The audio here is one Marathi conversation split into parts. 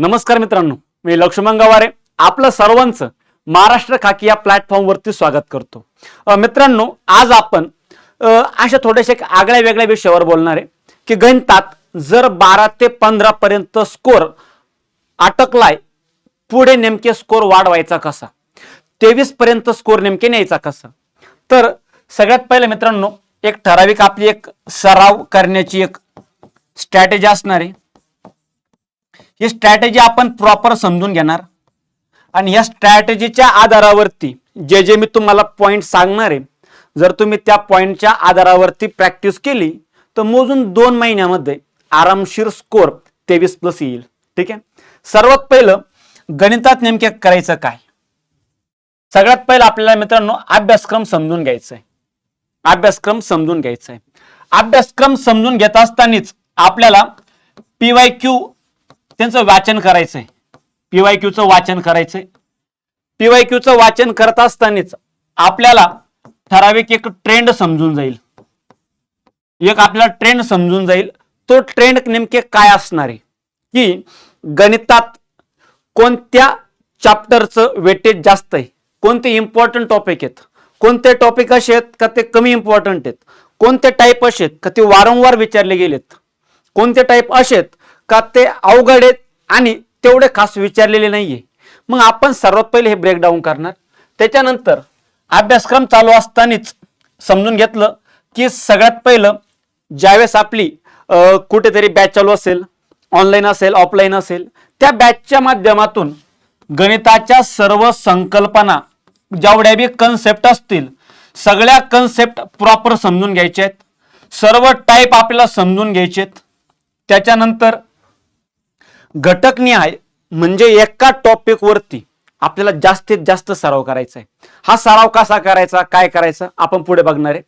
नमस्कार मित्रांनो मी लक्ष्मण गवारे. आपलं सर्वांचं महाराष्ट्र खाकी या प्लॅटफॉर्मवरती स्वागत करतो. मित्रांनो आज आपण अशा थोड्याशा एक आगळ्या वेगळ्या विषयावर बोलणार आहे की गणितात जर बारा ते पंधरा पर्यंत स्कोर अटकलाय पुढे नेमके स्कोर वाढवायचा कसा? तेवीस पर्यंत स्कोर नेमके न्यायचा कसा? तर सगळ्यात पहिले मित्रांनो एक ठराविक आपली एक सराव करण्याची एक स्ट्रॅटेजी असणार आहे. ही स्ट्रॅटेजी आपण प्रॉपर समजून घेणार. आणि या स्ट्रॅटेजीच्या आधारावरती जे जे मी तुम्हाला पॉईंट सांगणार आहे जर तुम्ही त्या पॉईंटच्या आधारावरती प्रॅक्टिस केली तर मोजून दोन महिन्यामध्ये आरामशीर स्कोर तेवीस प्लस येईल. ठीक आहे? सर्वात पहिलं गणितात नेमक्या करायचं काय? सगळ्यात पहिलं आपल्याला मित्रांनो अभ्यासक्रम समजून घ्यायचा आहे. अभ्यासक्रम समजून घ्यायचा आहे. अभ्यासक्रम समजून घेत असतानाच आपल्याला पीवाय क्यू त्यांचं वाचन करायचंय. पीवाय क्यूचं वाचन करायचंय. पीवाय क्यूचं वाचन करत असतानाच आपल्याला ठराविक एक ट्रेंड समजून जाईल. एक आपल्याला ट्रेंड समजून जाईल. तो ट्रेंड नेमके काय असणार आहे? की गणितात कोणत्या चॅप्टरचं वेटेज जास्त आहे? कोणते इम्पॉर्टंट टॉपिक आहेत? कोणते टॉपिक असे आहेत का ते कमी इम्पॉर्टंट आहेत? कोणते टाईप असे आहेत का ते वारंवार विचारले गेलेत? कोणते टाईप असे आहेत का ते अवघड आहेत आणि तेवढे खास विचारलेले नाही आहे मग आपण सर्वात पहिले हे ब्रेकडाऊन करणार. त्याच्यानंतर अभ्यासक्रम चालू असतानाच समजून घेतलं की सगळ्यात पहिलं ज्यावेळेस आपली कुठेतरी बॅच चालू असेल ऑनलाईन असेल ऑफलाईन असेल त्या बॅचच्या माध्यमातून गणिताच्या सर्व संकल्पना जेवढ्या बी कन्सेप्ट असतील सगळ्या कन्सेप्ट प्रॉपर समजून घ्यायच्या आहेत. सर्व टाईप आपल्याला समजून घ्यायचे आहेत. त्याच्यानंतर घटकनिहाय म्हणजे एका टॉपिकवरती आपल्याला जास्तीत जास्त सराव करायचा आहे हा सराव कसा करायचा काय करायचा आपण पुढे बघणार आहे.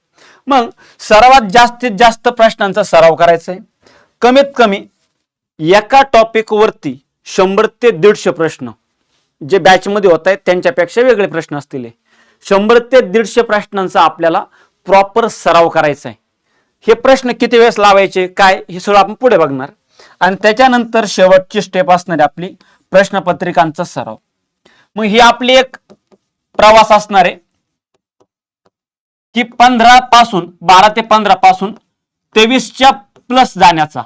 मग सर्वात जास्तीत जास्त प्रश्नांचा सराव करायचा आहे कमीत कमी एका टॉपिकवरती शंभर ते दीडशे प्रश्न जे बॅचमध्ये होत आहेत त्यांच्यापेक्षा वेगळे प्रश्न असतील शंभर ते दीडशे प्रश्नांचा आपल्याला प्रॉपर सराव करायचा आहे हे प्रश्न किती वेळेस लावायचे काय हे सगळं आपण पुढे बघणार. आणि त्याच्यानंतर शेवटची स्टेप असणारी आपली प्रश्नपत्रिकांचा सराव. मग ही आपली एक प्रवास असणार आहे की पंधरा पासून बारा ते पंधरा पासून तेवीसच्या प्लस जाण्याचा.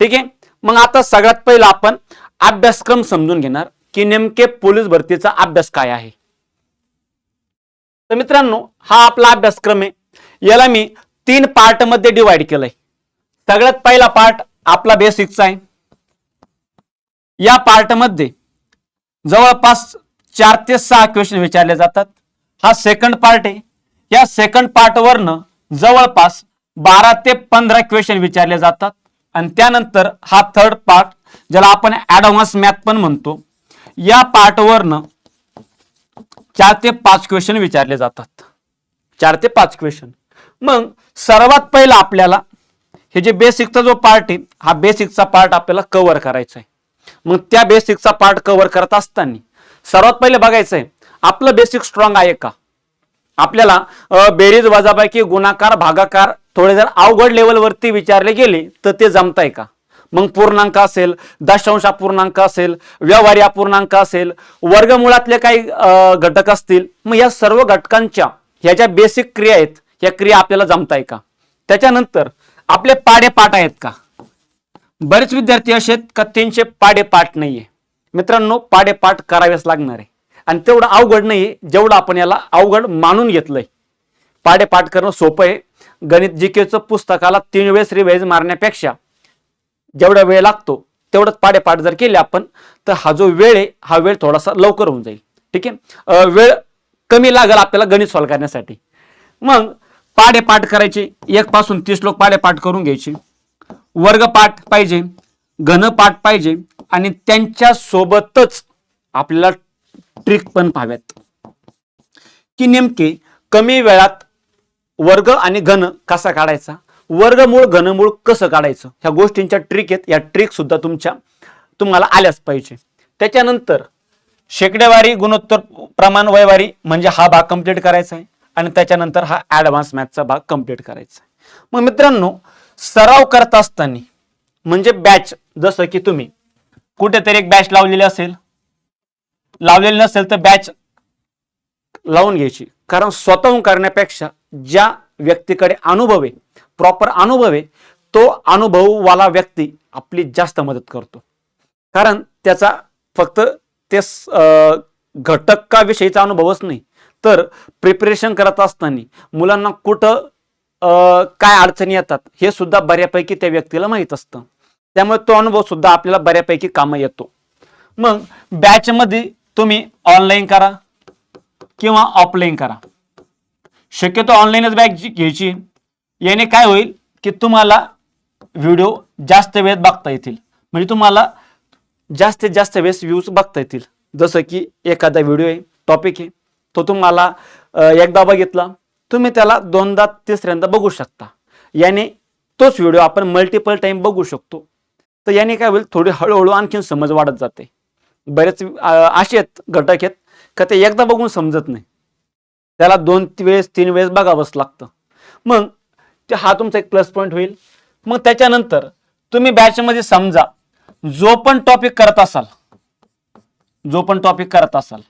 ठीक आहे? मग आता सगळ्यात पहिला आपण अभ्यासक्रम समजून घेणार की नेमके पोलीस भरतीचा अभ्यास काय आहे. तर मित्रांनो हा आपला अभ्यासक्रम आहे. याला मी तीन पार्टमध्ये डिवाइड केलंय. सगळ्यात पहिला पार्ट आपला बेसिकचा आहे. या पार्टमध्ये जवळपास चार ते सहा क्वेश्चन विचारले जातात. हा सेकंड पार्ट आहे. या सेकंड पार्ट वरनं जवळपास बारा ते पंधरा क्वेश्चन विचारले जातात. आणि त्यानंतर हा थर्ड पार्ट ज्याला आपण ऍडव्हान्स मॅथ पण म्हणतो या पार्ट वरनं चार ते पाच क्वेश्चन विचारले जातात. चार ते पाच क्वेश्चन मग सर्वात पहिला आपल्याला हे जे बेसिकचा जो पार्ट आहे हा बेसिकचा पार्ट आपल्याला कव्हर करायचा आहे मग त्या बेसिकचा पार्ट कव्हर करत असताना सर्वात पहिले बघायचं आहे आपलं बेसिक स्ट्रॉंग आहे का? आपल्याला बेरीज वजाबाकी गुणाकार भागाकार थोडे जर अवघड लेवलवरती विचारले गेले तर ते जमताय का? मग पूर्णांक असेल दशांश अपूर्णांक असेल व्यवहारी अपूर्णांक असेल वर्गमुळातले काही घटक असतील मग या सर्व घटकांच्या ह्या ज्या बेसिक क्रिया आहेत या क्रिया आपल्याला जमताय का? त्याच्यानंतर आपले पाडे पाठ आहेत का? बरेच विद्यार्थी असे आहेत का त्यांचे पाडे पाठ नाहीये? मित्रांनो पाडे पाठ करावेच लागणार आहे. आणि तेवढं अवघड नाहीये जेवढं आपण याला अवघड मानून घेतलंय. पाडे पाठ करणं सोपं आहे. गणित जीकेचं पुस्तकाला तीन वेळेस रिवाईज मारण्यापेक्षा जेवढा वेळ लागतो तेवढंच पाडेपाठ जर केले आपण तर हा जो वेळ आहे हा वेळ थोडासा लवकर होऊन जाईल. ठीक आहे? वेळ कमी लागेल आपल्याला गणित सॉल्व करण्यासाठी. मग पाडेपाठ करायचे. एक पासून तीस लोक पाडेपाठ करून घ्यायचे. वर्गपाठ पाहिजे घनपाठ पाहिजे आणि त्यांच्या सोबतच आपल्याला ट्रिक पण पाहाव्यात. की नेमके कमी वेळात वर्ग आणि घन कसा काढायचा? वर्गमूळ घनमूळ कसं काढायचं? ह्या गोष्टींच्या ट्रिक आहेत. या ट्रिक सुद्धा तुमच्या तुम्हाला आल्याच पाहिजे. त्याच्यानंतर शेकडेवारी गुणोत्तर प्रमाण वयवारी म्हणजे हा भाग कंप्लीट करायचा आहे. आणि त्याच्यानंतर हा ऍडव्हान्स मॅथचा भाग कंप्लीट करायचा मग मित्रांनो सराव करत असताना म्हणजे बॅच जसं की तुम्ही कुठेतरी एक बॅच लावलेली असेल. लावलेली नसेल तर बॅच लावून घ्यायची. कारण स्वतःहून करण्यापेक्षा ज्या व्यक्तीकडे अनुभव आहे प्रॉपर अनुभव आहे तो अनुभववाला व्यक्ती आपली जास्त मदत करतो. कारण त्याचा फक्त ते घटकाविषयीचा अनुभवच नाही. तर प्रिपरेशन करत असताना मुलांना कुठं काय अडचणी येतात हे सुद्धा बऱ्यापैकी त्या व्यक्तीला माहीत असतं. त्यामुळे तो अनुभव सुद्धा आपल्याला बऱ्यापैकी कामं येतो. मग बॅचमध्ये तुम्ही ऑनलाईन करा किंवा ऑफलाईन करा. शक्यतो ऑनलाईनच बॅच घ्यायची. याने काय होईल की तुम्हाला व्हिडिओ जास्त वेळेत बघता येतील. म्हणजे तुम्हाला जास्तीत जास्त वेळेस व्ह्यूज बघता येतील. जसं की एखादा व्हिडिओ आहे टॉपिक आहे. तो तुम्हाला एकदा बघितला तुम्ही त्याला दोनदा तिसऱ्यांदा बघू शकता. याने तोच व्हिडिओ आपण मल्टिपल टाईम बघू शकतो. तर याने काय होईल थोडी हळूहळू आणखीन समज वाढत जाते. बरेच असे आहेत घटक आहेत का ते एकदा बघून समजत नाही. त्याला दोन वेळेस तीन वेळेस बघावंच लागतं. मग ते हा तुमचा एक प्लस पॉईंट होईल. मग त्याच्यानंतर तुम्ही बॅचमध्ये समजा जो पण टॉपिक करत असाल जो पण टॉपिक करत असाल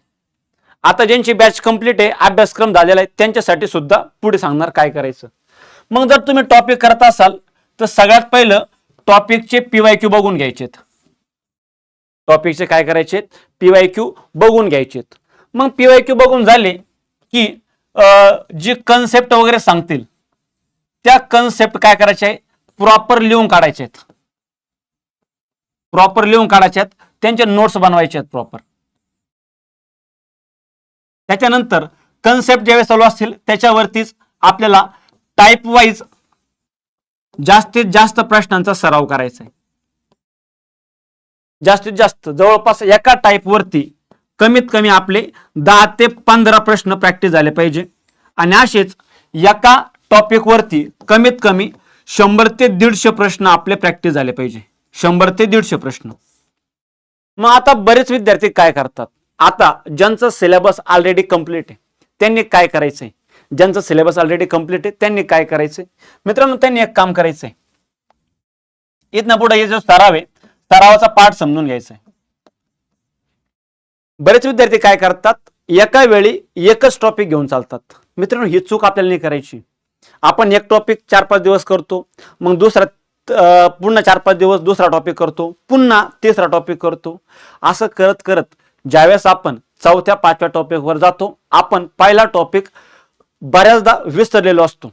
आता ज्यांची बॅच कंप्लीट आहे अभ्यासक्रम झालेला आहे त्यांच्यासाठी सुद्धा पुढे सांगणार काय करायचं. मग जर तुम्ही टॉपिक करत असाल तर सगळ्यात पहिलं टॉपिकचे पीवाय क्यू बघून घ्यायचेत. टॉपिकचे काय करायचे? पीवाय क्यू बघून घ्यायचेत. मग पीवाय क्यू बघून झाले की जी कन्सेप्ट वगैरे सांगतील त्या कन्सेप्ट काय करायचे आहे? प्रॉपर लिहून काढायचे आहेत. प्रॉपर लिहून काढायचे आहेत. त्यांचे नोट्स बनवायचे आहेत प्रॉपर त्याच्यानंतर कन्सेप्ट ज्यावेळेस चालू असतील त्याच्यावरतीच आपल्याला टाईप वाईज जास्तीत जास्त प्रश्नांचा सराव करायचा आहे. जास्तीत जास्त जवळपास एका टाईप वरती कमीत कमी आपले दहा ते पंधरा प्रश्न प्रॅक्टिस झाले पाहिजे. आणि असेच एका टॉपिक वरती कमीत कमी शंभर ते दीडशे प्रश्न आपले प्रॅक्टिस झाले पाहिजे. शंभर ते दीडशे प्रश्न. मग आता बरेच विद्यार्थी काय करतात? आता ज्यांचं सिलेबस ऑलरेडी कंप्लीट आहे त्यांनी काय करायचंय? ज्यांचं सिलेबस ऑलरेडी कंप्लीट आहे त्यांनी काय करायचंय? मित्रांनो त्यांनी एक काम करायचंय. इथनं पुढे हे जो सराव आहे सरावाचा पाठ समजून घ्यायचा आहे बरेच विद्यार्थी काय करतात? एका वेळी एकच टॉपिक घेऊन चालतात. मित्रांनो ही चूक आपल्याला नाही करायची. आपण एक टॉपिक चार पाच दिवस करतो मग दुसरा पुन्हा चार पाच दिवस दुसरा टॉपिक करतो पुन्हा तिसरा टॉपिक करतो. असं करत करत ज्यावेळेस आपण चौथ्या पाचव्या टॉपिकवर जातो आपण पहिला टॉपिक बऱ्याचदा विसरलेलो असतो.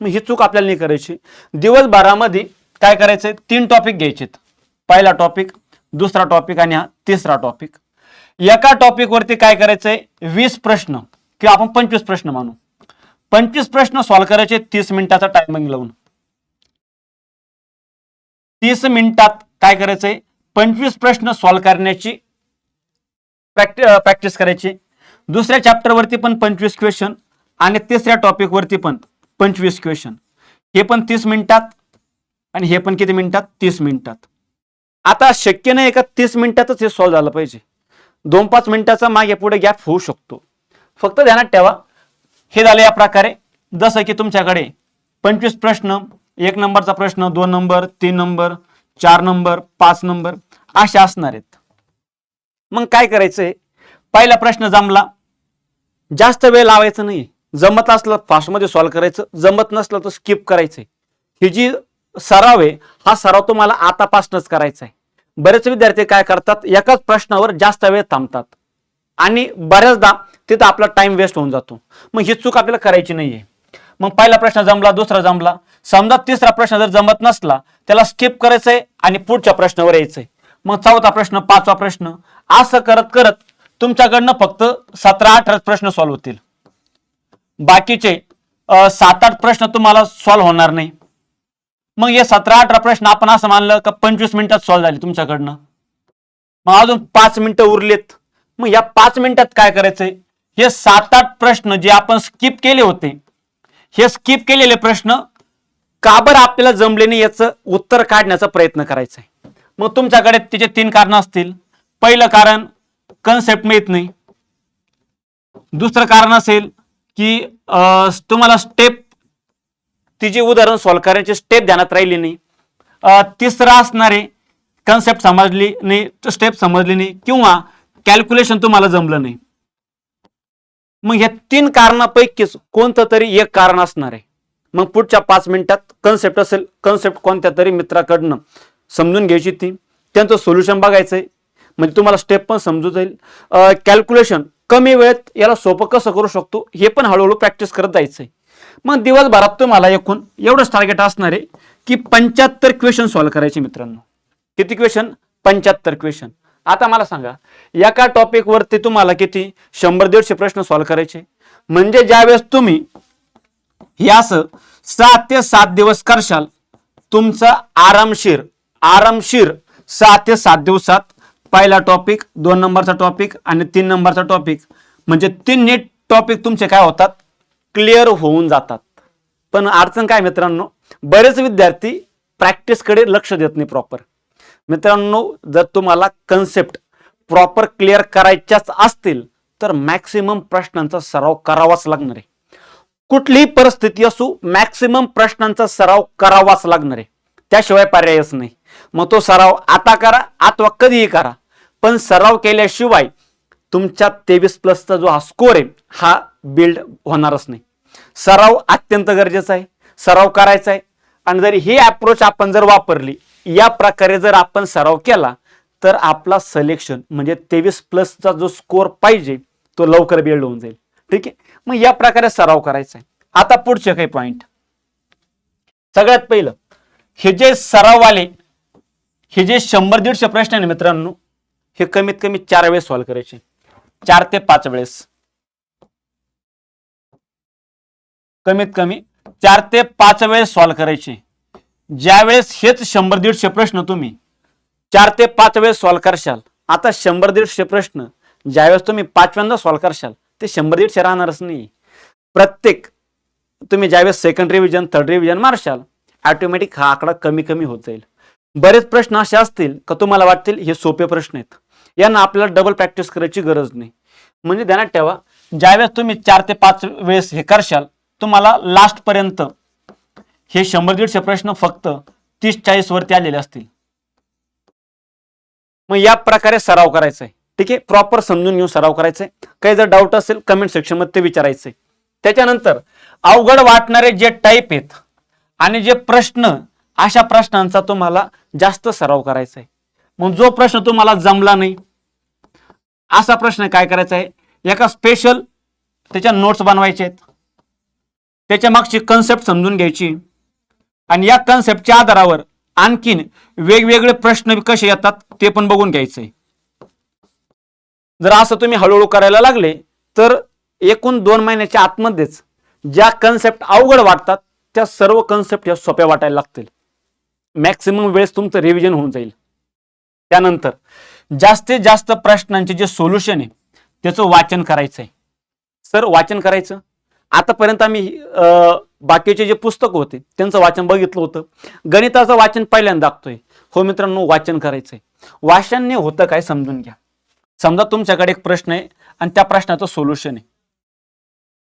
मग ही चूक आपल्याला नाही करायची. दिवसभरामध्ये काय करायचंय? तीन टॉपिक घ्यायचेत. पहिला टॉपिक दुसरा टॉपिक आणि हा तिसरा टॉपिक एका टॉपिक वरती काय करायचंय? वीस प्रश्न किंवा आपण पंचवीस प्रश्न मानू. पंचवीस प्रश्न सॉल्व्ह करायचे तीस मिनिटाचा टायमिंग लावून. तीस मिनिटात काय करायचंय? पंचवीस प्रश्न सॉल्व्ह करण्याची प्रॅक्टिस करायची. दुसऱ्या चॅप्टर वरती पण पंचवीस क्वेश्चन आणि तिसऱ्या टॉपिक वरती पण पंचवीस क्वेश्चन हे पण तीस मिनिटात आणि हे पण किती मिनिटात? तीस मिनिटात. आता शक्य नाही का तीस मिनिटातच हे सॉल्व्ह झालं पाहिजे. दोन पाच मिनिटाचा मागे पुढे गॅप होऊ शकतो. फक्त ध्यानात ठेवा. हे झालं या प्रकारे. जसं की तुमच्याकडे पंचवीस प्रश्न एक नंबरचा प्रश्न दोन नंबर तीन नंबर चार नंबर पाच नंबर असे असणार आहेत. मग काय करायचंय? पहिला प्रश्न जमला. जास्त वेळ लावायचा नाही. जमत असलं फास्टमध्ये सॉल्व्ह करायचं. जमत नसलं तर स्किप करायचंय. ही जी सराव आहे हा सराव तुम्हाला आतापासूनच करायचा आहे बरेच विद्यार्थी काय करतात? एकाच प्रश्नावर जास्त वेळ थांबतात. आणि बऱ्याचदा तिथं आपला टाइम वेस्ट होऊन जातो. मग ही चूक आपल्याला करायची नाहीये. मग पहिला प्रश्न जमला दुसरा जमला. समजा तिसरा प्रश्न जर जमत नसला त्याला स्किप करायचंय आणि पुढच्या प्रश्नावर यायचंय. मग चौथा प्रश्न पाचवा प्रश्न असं करत करत तुमच्याकडनं फक्त सतरा अठरा प्रश्न सॉल्व्ह होतील. बाकीचे सात आठ प्रश्न तुम्हाला सॉल्व्ह होणार नाही. मग हे सतरा अठरा प्रश्न आपण असं मानलं का पंचवीस मिनिटात सॉल्व्ह झाले तुमच्याकडनं. मग अजून पाच मिनिटं उरलेत. मग या पाच मिनिटात काय करायचंय? हे सात आठ प्रश्न जे आपण स्किप केले होते हे स्किप केलेले प्रश्न का बरं आपल्याला जमले नाही याचं उत्तर काढण्याचा प्रयत्न करायचा आहे मग तुमच्याकडे तिचे तीन कारण असतील. पहिलं कारण कन्सेप्ट मिळत नाही. दुसरं कारण असेल की तुम्हाला स्टेप तिचे उदाहरण सॉल्व्ह करायचे स्टेप ध्यानात राहिली नाही. अं, तिसरं असणारे कन्सेप्ट समजली नाही स्टेप समजली नाही किंवा कॅल्क्युलेशन तुम्हाला जमलं नाही. मग ह्या तीन कारणापैकीच कोणतं तरी एक कारण असणार आहे. मग पुढच्या पाच मिनिटात कन्सेप्ट असेल कन्सेप्ट कोणत्या तरी मित्राकडनं. समजून घ्यायची ती. त्यांचं सोल्युशन बघायचंय. म्हणजे तुम्हाला स्टेप पण समजू जाईल. कॅल्क्युलेशन कमी वेळेत याला सोपं कसं करू शकतो हे पण हळूहळू प्रॅक्टिस करत जायचं आहे मग दिवसभरात तुम्हाला एकूण. एवढंच टार्गेट असणार आहे की पंच्याहत्तर क्वेश्चन सॉल्व्ह करायचे मित्रांनो. किती क्वेश्चन पंच्याहत्तर क्वेश्चन आता मला सांगा एका टॉपिकवरती तुम्हाला किती? शंभर दीडशे प्रश्न सॉल्व्ह करायचे. म्हणजे ज्यावेळेस तुम्ही हे असं सात ते सात दिवस करशाल तुमचं आरामशीर आरामशीर सहा ते सात दिवसात पहिला टॉपिक दोन नंबरचा टॉपिक आणि तीन नंबरचा टॉपिक म्हणजे तीन नीट टॉपिक तुमचे काय होतात? क्लिअर होऊन जातात. पण अडचण काय मित्रांनो? बरेच विद्यार्थी प्रॅक्टिसकडे लक्ष देत नाही प्रॉपर मित्रांनो जर तुम्हाला कन्सेप्ट प्रॉपर क्लिअर करायच्याच असतील तर मॅक्सिमम प्रश्नांचा सराव करावाच लागणार आहे. कुठलीही परिस्थिती असू मॅक्सिमम प्रश्नांचा सराव करावाच लागणार आहे. त्याशिवाय पर्यायच नाही. मग तो सराव आता करा अथवा कधीही करा. पण सराव केल्याशिवाय तुमच्या तेवीस प्लसचा जो हा स्कोर आहे हा बिल्ड होणारच नाही. सराव अत्यंत गरजेचा आहे. सराव करायचा आहे. आणि जर ही अप्रोच आपण जर वापरली या प्रकारे जर आपण सराव केला तर आपला सलेक्शन म्हणजे तेवीस प्लसचा जो स्कोर पाहिजे तो लवकर बिल्ड होऊन जाईल. ठीक आहे? मग या प्रकारे सराव करायचा आहे. आता पुढचे काही पॉइंट सगळ्यात पहिलं हे जे सराववाले हे जे शंभर दीडशे प्रश्न आहे ना मित्रांनो हे कमीत कमी चार वेळेस सॉल्व्ह करायचे. चार ते पाच वेळेस. कमीत कमी चार ते पाच वेळेस सॉल्व्ह करायचे. ज्यावेळेस हेच शंभर दीडशे प्रश्न तुम्ही चार ते पाच वेळेस सॉल्व्ह करशाल आता शंभर दीडशे प्रश्न ज्यावेळेस तुम्ही पाचव्यांदा सॉल्व्ह करशाल ते शंभर दीडशे राहणारच नाही. प्रत्येक तुम्ही ज्यावेळेस सेकंड रिव्हिजन थर्ड रिव्हिजन मारशाल ऑटोमॅटिक हा आकडा कमी कमी होत जाईल. बरेच प्रश्न असे असतील का तुम्हाला वाटतील हे सोपे प्रश्न आहेत. यांना आपल्याला डबल प्रॅक्टिस करायची गरज नाही. म्हणजे ध्यानात ठेवा ज्यावेळेस तुम्ही चार ते पाच वेळेस हे करशाल तुम्हाला लास्ट पर्यंत हे शंभर दीडशे प्रश्न फक्त तीस चाळीस वरती आलेले असतील. मग या प्रकारे सराव करायचा आहे ठीक आहे? प्रॉपर समजून घेऊन सराव करायचा आहे काही जर डाऊट असेल कमेंट सेक्शनमध्ये विचारायचंय. त्याच्यानंतर अवघड वाटणारे जे टाईप आहेत आणि जे प्रश्न अशा प्रश्नांचा तुम्हाला जास्त सराव करायचा आहे. मग जो प्रश्न तुम्हाला जमला नाही असा प्रश्न काय करायचा आहे? एका स्पेशल त्याच्या नोट्स बनवायचे आहेत. त्याच्या मागची कन्सेप्ट समजून घ्यायची. आणि या कन्सेप्टच्या आधारावर आणखीन वेगवेगळे प्रश्न कसे येतात ते पण बघून घ्यायचे जर असं तुम्ही हळूहळू करायला लागले तर एकूण दोन महिन्याच्या आतमध्येच ज्या कन्सेप्ट अवघड वाटतात त्या सर्व कन्सेप्ट या सोप्या वाटायला लागतील. मॅक्सिमम वेळेस तुमचं रिव्हिजन होऊन जाईल. त्यानंतर जास्तीत जास्त प्रश्नांचे जे सोल्युशन आहे त्याचं वाचन करायचं आहे. सर वाचन करायचं? आतापर्यंत आम्ही अं, बाकीचे जे पुस्तक होते त्यांचं वाचन बघितलं होतं. गणिताचं वाचन पहिल्यांदा दाखतोय. हो मित्रांनो वाचन करायचंय. वाचनने होतं काय समजून घ्या. समजा तुमच्याकडे एक प्रश्न आहे आणि त्या प्रश्नाचं सोल्युशन आहे.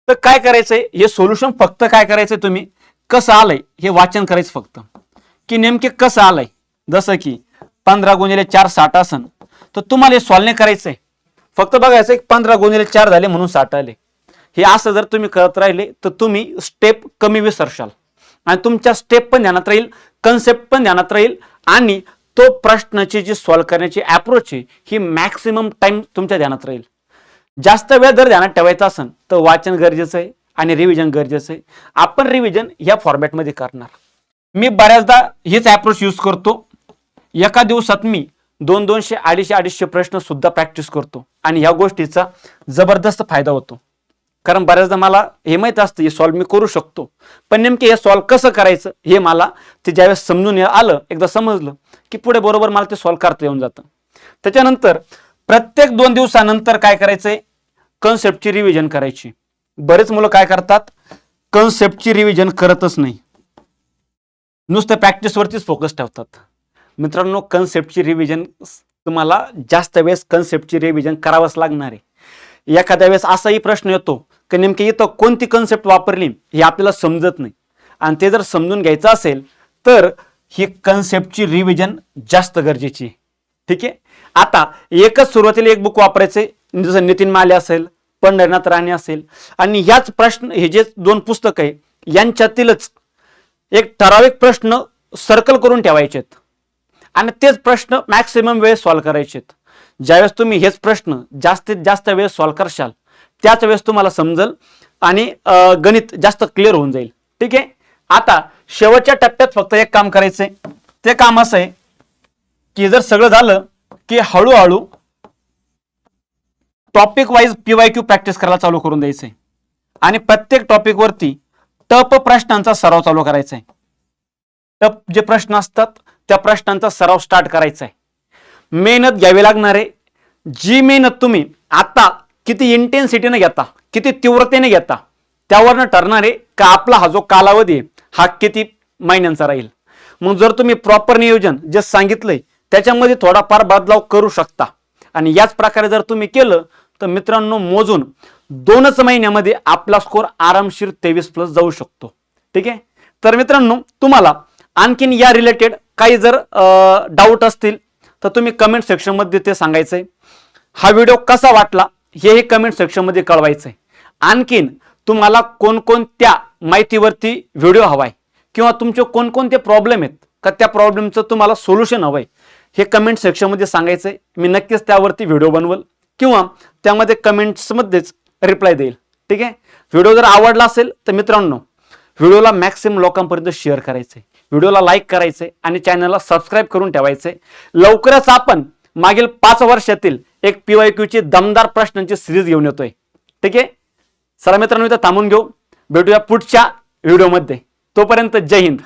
तर काय करायचंय? हे सोल्युशन फक्त काय करायचंय तुम्ही? कसं आलंय? हे वाचन करायचं फक्त. की नेमके कसं आलंय? जसं की पंधरा गुणिले चार साठ असन. तर तुम्हाला हे सॉल्व नाही करायचंय. फक्त बघायचं की पंधरा गुणिले चार झाले म्हणून साठ आले. हे असं जर तुम्ही करत राहिले तर तुम्ही स्टेप कमी विसरशाल. आणि तुमच्या स्टेप पण ध्यानात राहील कन्सेप्ट पण ध्यानात राहील आणि तो प्रश्नाची जी सॉल्व करण्याची अप्रोच आहे ही मॅक्सिमम टाइम तुमच्या ध्यानात राहील. जास्त वेळ जर ध्यानात ठेवायचा असेल तर वाचन गरजेचं आहे आणि रिव्हिजन गरजेचं आहे. आपण रिव्हिजन या फॉर्मॅटमध्ये करणार. मी बऱ्याचदा हीच अप्रोच यूज करतो. एका दिवसात मी दोन दोनशे अडीचशे अडीचशे प्रश्न सुद्धा प्रॅक्टिस करतो. आणि ह्या गोष्टीचा जबरदस्त फायदा होतो. कारण बऱ्याचदा मला हे माहीत असतं हे सॉल्व मी करू शकतो. पण नेमके हे सॉल्व कसं करायचं हे मला ते ज्यावेळेस समजून आलं एकदा समजलं की पुढे बरोबर मला ते सॉल्व करता येऊन जातं. त्याच्यानंतर प्रत्येक दोन दिवसानंतर काय करायचंय? कन्सेप्टची रिव्हिजन करायची. बरेच मुलं काय करतात? कन्सेप्टची रिव्हिजन करतच नाही. नुसतं प्रॅक्टिसवरतीच फोकस ठेवतात. मित्रांनो कन्सेप्टची रिव्हिजन तुम्हाला जास्त वेळेस कन्सेप्टची रिव्हिजन करावंच लागणार आहे. एखाद्या वेळेस असाही प्रश्न येतो की नेमकी इथं कोणती कन्सेप्ट वापरली हे आपल्याला समजत नाही. आणि ते जर समजून घ्यायचं असेल तर ही कन्सेप्टची रिव्हिजन जास्त गरजेची आहे. ठीक आहे? आता एकच सुरुवातीला एक बुक वापरायचे जसं नितीन माले असेल पंढरनाथ राणे असेल आणि ह्याच प्रश्न हे जे दोन पुस्तक आहे यांच्यातीलच एक ठराविक प्रश्न सर्कल करून ठेवायचेत. आणि तेच प्रश्न मॅक्सिमम वेळेस सॉल्व्ह करायचे आहेत ज्यावेळेस तुम्ही हेच प्रश्न जास्तीत जास्त वेळेस सॉल्व्ह करशाल त्याच वेळेस तुम्हाला समजल आणि गणित जास्त क्लिअर होऊन जाईल. ठीक आहे? आता शेवटच्या टप्प्यात फक्त एक काम करायचंय. ते काम असं आहे की जर सगळं झालं की हळूहळू topic wise P Y Q practice करायला चालू करून द्यायचंय. आणि प्रत्येक टॉपिकवरती टप प्रश्नांचा सराव चालू करायचा आहे टप जे प्रश्न असतात त्या प्रश्नांचा सराव स्टार्ट करायचा आहे मेहनत घ्यावी लागणार आहे जी मेहनत तुम्ही आता किती इंटेन्सिटीने घेता किती तीव्रतेने घेता त्यावरनं ठरणार आहे का आपला हा जो कालावधी हा किती महिन्यांचा राहील. मग जर तुम्ही प्रॉपर नियोजन जे सांगितलंय त्याच्यामध्ये थोडाफार बदलाव करू शकता. आणि याच प्रकारे जर तुम्ही केलं तर मित्रांनो मोजून दोनच महिन्यामध्ये आपला स्कोर आरामशीर तेवीस प्लस जाऊ शकतो. ठीक आहे? तर मित्रांनो तुम्हाला आणखीन या रिलेटेड काही जर डाऊट असतील तर तुम्ही कमेंट सेक्शनमध्ये ते सांगायचंय. हा व्हिडिओ कसा वाटला हेही कमेंट सेक्शनमध्ये कळवायचंय. आणखीन तुम्हाला कोणकोणत्या माहितीवरती व्हिडिओ हवाय किंवा तुमचे कोणकोणते प्रॉब्लेम आहेत का त्या प्रॉब्लेमचं तुम्हाला सोल्युशन हवंय हे कमेंट सेक्शनमध्ये सांगायचंय. मी नक्कीच त्यावरती व्हिडिओ बनवल किंवा त्यामध्ये कमेंट्समध्येच रिप्लाय देईल. ठीक आहे? व्हिडिओ जर आवडला असेल तर मित्रांनो व्हिडिओला मॅक्सिमम लोकांपर्यंत शेअर करायचे व्हिडिओला लाईक करायचे आणि चॅनलला सबस्क्राईब करून ठेवायचे लवकरच आपण मागील पाच वर्षातील एक पी वाय क्यूची दमदार प्रश्नांची सिरीज घेऊन येतोय. ठीक आहे? चला मित्रांनो इथं थांबून घेऊ. भेटूया पुढच्या व्हिडिओमध्ये. तोपर्यंत जय हिंद.